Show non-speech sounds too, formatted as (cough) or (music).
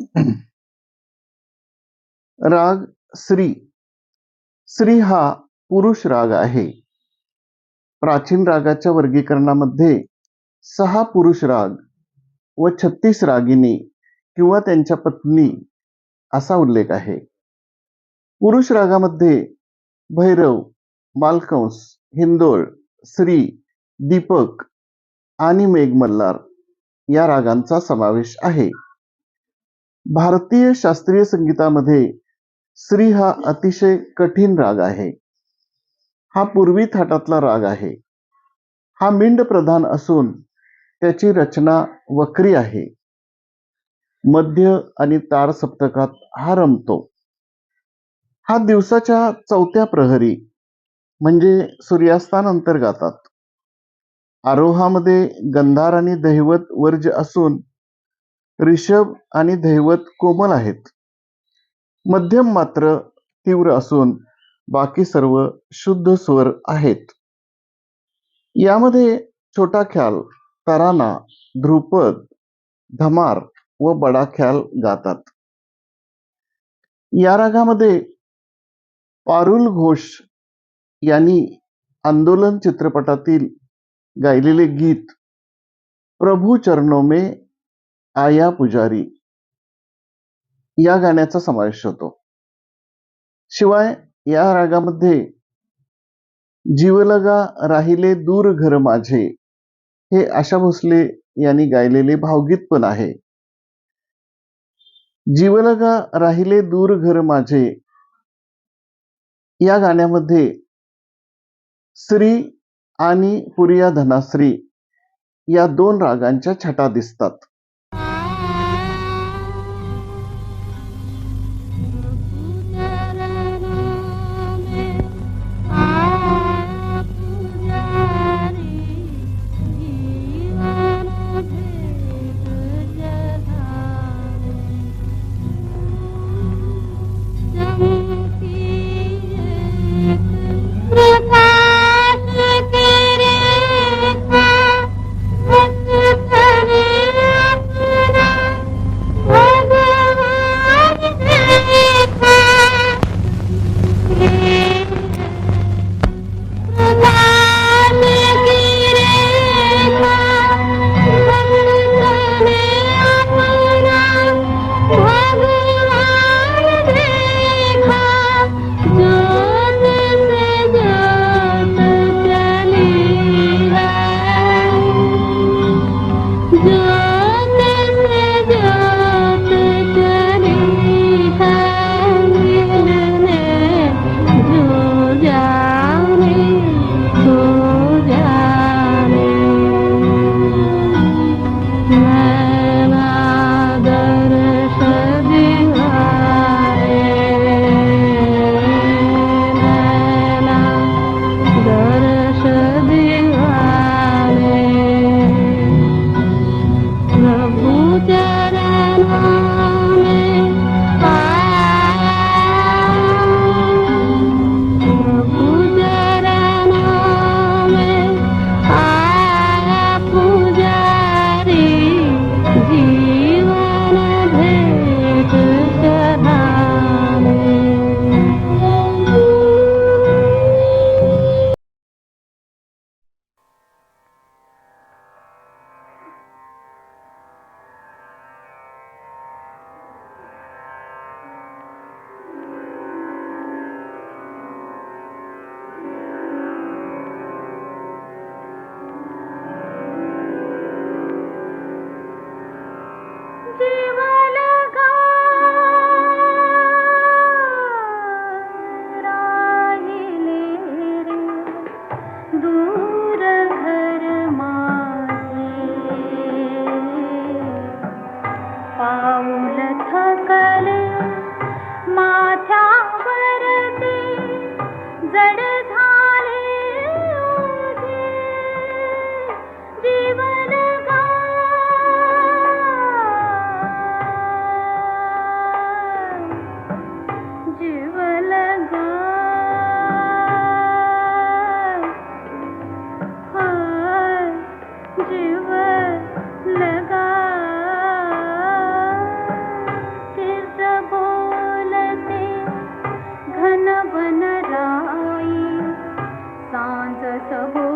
(clears throat) राग श्री श्री हा पुरुष राग आहे. प्राचीन रागाच्या वर्गीकरणामध्ये सहा पुरुष राग व छत्तीस रागिनी किंवा त्यांच्या पत्नी असा उल्लेख आहे. पुरुष रागामध्ये भैरव मालकंस हिंदोळ श्री दीपक आणि मेघमल्हार या रागांचा समावेश आहे. भारतीय शास्त्रीय संगीतामध्ये श्री हा अतिशय कठीण राग आहे. हा पूर्वी थाटातला राग आहे. हा मिंड प्रधान असून त्याची रचना वक्री आहे. मध्य आणि तार सप्तकात हा रमतो. हा दिवसाच्या चौथ्या प्रहरी म्हणजे सूर्यास्तानंतर गातात. आरोहामध्ये गंधार आणि दैवत वर्ज असून ऋषभ आणि दैवत कोमल आहेत. मध्यम मात्र तीव्र असून बाकी सर्व शुद्ध स्वर आहेत. यामध्ये छोटा ख्याल तराना ध्रुपद धमार व बडा ख्याल गातात. या रागामध्ये पारुल घोष यांनी आंदोलन चित्रपटातील गायलेले गीत प्रभू चरणों में आया पुजारी. या गाण्याचा समावेश होतो. शिवाय या रागामध्ये जीवलगा राहिले दूर घर माझे हे आशा भोसले यांनी गायलेले भावगीत पण आहे. जीवलगा राहिले दूर घर माझे या गाण्यामध्ये श्री आणि पुरिया धनाश्री या दोन रागांच्या छटा दिसतात. ಬಸವೋ